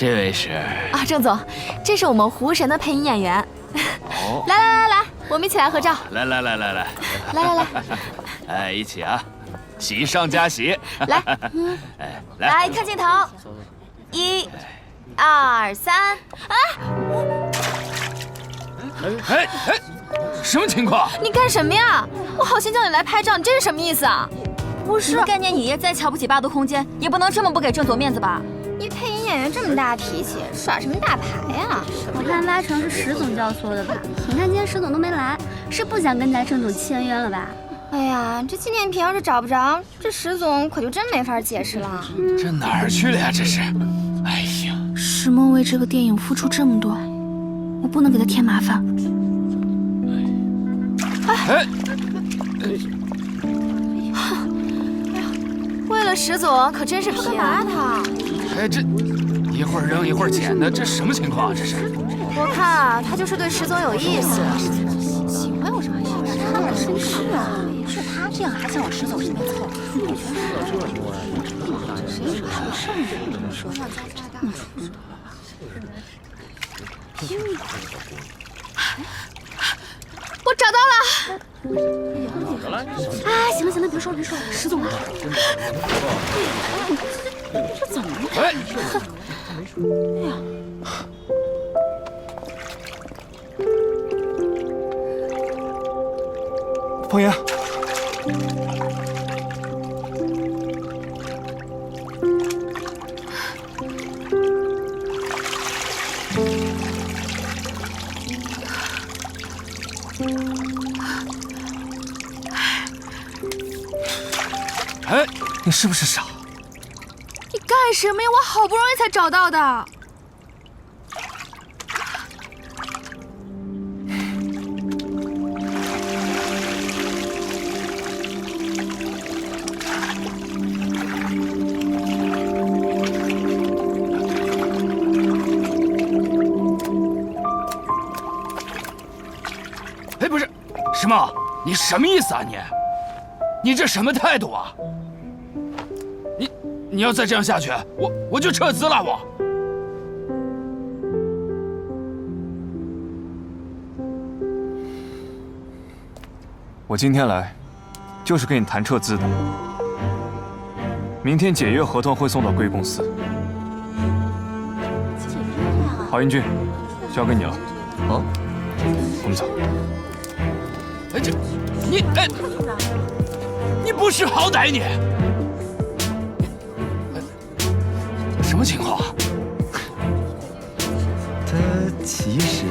这位是啊，郑总，这是我们湖神的配音演员。哦，来来来来，我们一起来合照。来来来来来，来来来，哎，一起啊，喜上加喜。来，哎，来看镜头，一、二、三，啊！哎哎，什么情况？你干什么呀？我好心叫你来拍照，你这是什么意思啊？不是，干年爷爷再瞧不起八度空间，也不能这么不给郑总面子吧？你配音演员这么大脾气，耍什么大牌呀？我看八成是石总教唆的吧？你看今天石总都没来，是不想跟咱郑总签约了吧？哎呀，这纪念品要是找不着，这石总可就真没法解释了。这哪儿去了呀？这是，哎呀，石墨为这个电影付出这么多，我不能给他添麻烦。哎，哎，哎为了石总可真是皮啊！他？哎这，一会儿扔一会儿捡的，这什么情况啊？这是？我看啊，他就是对石总有意思。喜欢有什么意思？他很绅士啊，就他这样还想往石总身边凑？谁有什么事儿呢？说话加加干。我找到了。哎，行了行了，别说了别说了，石总来了。这怎么了？哎，方言，哎，你是不是傻？干什么呀？我好不容易才找到的。哎，不是，石墨，你什么意思啊你？你这什么态度啊？你你要再这样下去，我我就撤资了我。我今天来，就是跟你谈撤资的。明天解约合同会送到贵公司。郝英俊，交给你了。好，我们走。哎这，你哎，你不识好歹你！么情况啊？他其实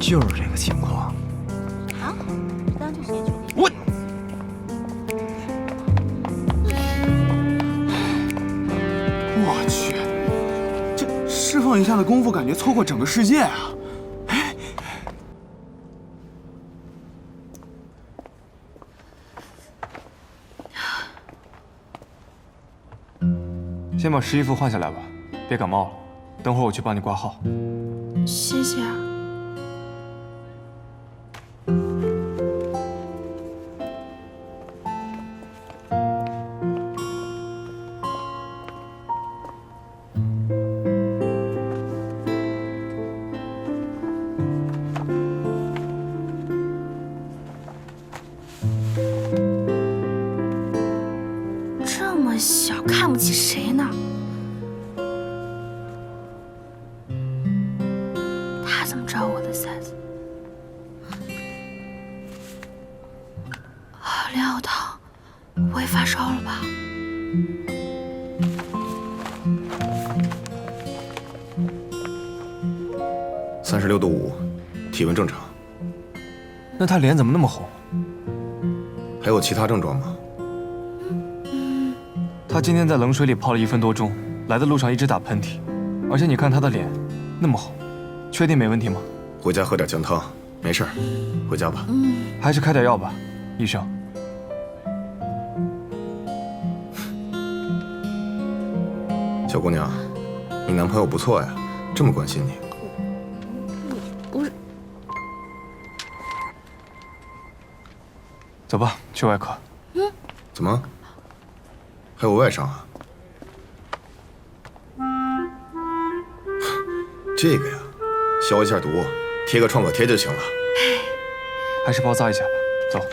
就是这个情况。我我去，这释放一下的功夫，感觉错过整个世界啊！先把湿衣服换下来吧，别感冒了。等会儿我去帮你挂号。谢谢啊。这么小，看不起谁他怎么知道我的 size？啊，莲藕汤，不会发烧了吧？三十六度五，体温正常。那他脸怎么那么红？还有其他症状吗？他今天在冷水里泡了一分多钟，来的路上一直打喷嚏，而且你看他的脸那么红，确定没问题吗？回家喝点姜汤，没事儿，回家吧。嗯还是开点药吧，医生。小姑娘，你男朋友不错呀，这么关心你。不是走吧，去外科。怎么？还有外伤啊？这个呀，消一下毒，贴个创可贴就行了。还是包扎一下吧。走。